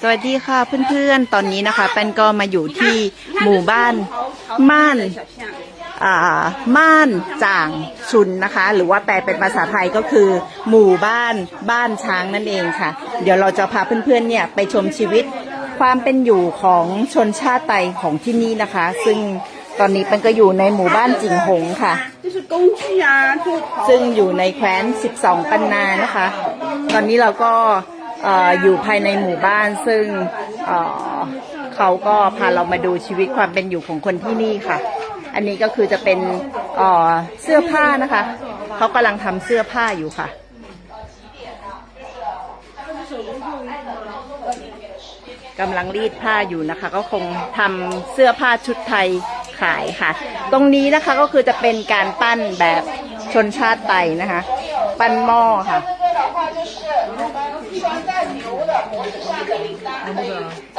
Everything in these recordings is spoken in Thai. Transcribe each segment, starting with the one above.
สวัสดีค่ะเพื่อนๆ ตอนนี้นะคะ เป็นก็มาอยู่ที่หมู่บ้านม่านอ่าม่านจ่างชุนนะคะ หรือว่าแปลเป็นภาษาไทยก็คือ หมู่บ้านบ้านช้างนั่นเองค่ะ เดี๋ยวเราจะพาเพื่อนๆเนี่ยไปชมชีวิตความเป็นอยู่ของชนชาติไตของที่นี่นะคะ ซึ่งตอนนี้เป็นก็อยู่ในหมู่บ้านจิงหงค่ะ ซึ่งอยู่ในแคว้น 12 ปันนานะคะ ตอนนี้เราก็ ออยู่ภายในหมู่บ้านซึ่งเขาก็พาเรามาดูชีวิตความเป็นอยู่ของคนที่นี่ค่ะ อันนี้ก็คือจะเป็นเสื้อผ้านะคะ เขากำลังทำเสื้อผ้าอยู่ค่ะกำลังรีดผ้าอยู่นะคะ ก็คงทำเสื้อผ้าชุดไทยขายค่ะ ตรงนี้นะคะก็คือจะเป็นการปั้นแบบชนชาติไทยนะคะ ปั้นหม้อค่ะ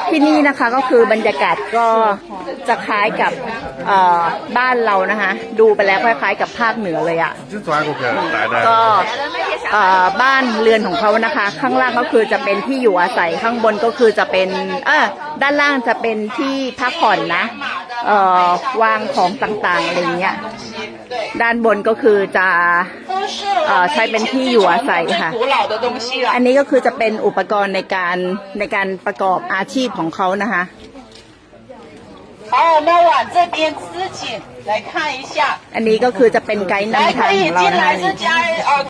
ที่นี่นะคะก็คือบรรยากาศก็จะคล้ายกับบ้านเรานะคะ ดูไปแล้วคล้ายๆกับภาคเหนือเลยอะ่ะก็บ้านเรือนของเขานะคะ ข้างล่างก็คือจะเป็นที่อยู่อาศัยข้างบนก็คือจะเป็นเออด้านล่างจะเป็นที่พักผ่อนนะวางของต่างๆอะไรเงี้ย ด้านบนก็คือจะใช้เป็นที่อยู่อาศัยค่ะ อันนี้ก็คือจะเป็นอุปกรณ์ในการในการประกอบอาชีพของเขานะคะอันนี้ก็คือจะเป็นไกด์นำทางของเรานะคะ